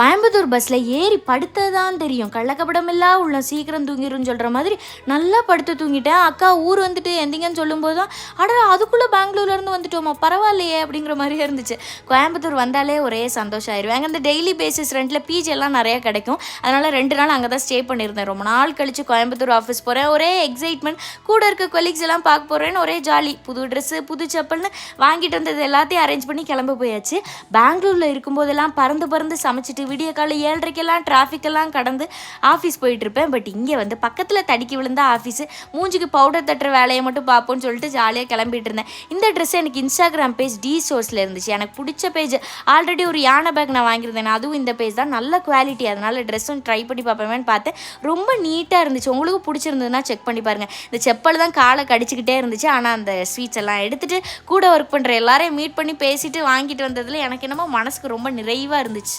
கோயம்புத்தூர் பஸ்ஸில் ஏறி படுத்தது தான் தெரியும். கள்ளக்கப்படமில்லா உள்ள சீக்கிரம் தூங்கிடும்னு சொல்கிற மாதிரி நல்லா படுத்து தூங்கிட்டேன். அக்கா ஊர் வந்துட்டு எந்திங்கன்னு சொல்லும்போது தான் அட அதுக்குள்ளே பெங்களூர்லேருந்து வந்துட்டோமா? பரவாயில்லையே அப்படிங்கிற மாதிரியே இருந்துச்சு. கோயம்புத்தூர் வந்தாலே ஒரே சந்தோஷம் ஆயிடுவேன் அங்கே இந்த டெய்லி பேசிஸ் ரெண்டில் பிஜி எல்லாம் கிடைக்கும். அதனால் ரெண்டு நாள் அங்கே தான் ஸ்டே பண்ணியிருந்தேன். ரொம்ப நாள் கழித்து கோயம்புத்தூர் ஆஃபீஸ் போகிறேன் ஒரே எக்ஸைட்மெண்ட் கூட இருக்க கொலீக்ஸ் எல்லாம் பார்க்க போகிறேன்னு ஒரே ஜாலி புது ட்ரெஸ்ஸு புது செப்பல்னு வாங்கிட்டு வந்தது எல்லாத்தையும் அரேஞ்ச் பண்ணி கிளம்ப போயாச்சு. பெங்களூரில் இருக்கும்போதெல்லாம் பறந்து பறந்து சமைச்சிட்டு விடிய காலை ஏழரைக்கெல்லாம் டிராஃபிக்கெல்லாம் கடந்து ஆஃபீஸ் போயிட்டு இருப்பேன். பட் இங்கே வந்து பக்கத்தில் தடுக்கி விழுந்தா ஆஃபீஸு மூஞ்சிக்கு பவுடர் தட்டுற வேலையை மட்டும் பார்ப்போம்னு சொல்லிட்டு ஜாலியாக கிளம்பிட்டு இருந்தேன். இந்த ட்ரெஸ் எனக்கு இன்ஸ்டாகிராம் பேஜ் டி சோர்ஸில் இருந்துச்சு. எனக்கு பிடிச்ச பேஜ் ஆல்ரெடி ஒரு யானை பேக் நான் வாங்கியிருந்தேன். அதுவும் இந்த பேஜ் தான். நல்ல குவாலிட்டி அதனால் ட்ரெஸ்ஸும் ட்ரை பண்ணி பார்ப்பேன் பார்த்தேன். ரொம்ப நீட்டாக இருந்துச்சு. உங்களுக்கு பிடிச்சிருந்ததுன்னா செக் பண்ணி பாருங்கள் இந்த செப்பல் தான் காலை கடிச்சிக்கிட்டே இருந்துச்சு. ஆனால் அந்த ஸ்வீட்ஸ் எல்லாம் எடுத்துகிட்டு கூட ஒர்க் பண்ணுற எல்லாரையும் மீட் பண்ணி பேசிட்டு வாங்கிட்டு வந்ததில் எனக்கு என்னமோ மனசுக்கு ரொம்ப நிறைவாக இருந்துச்சு.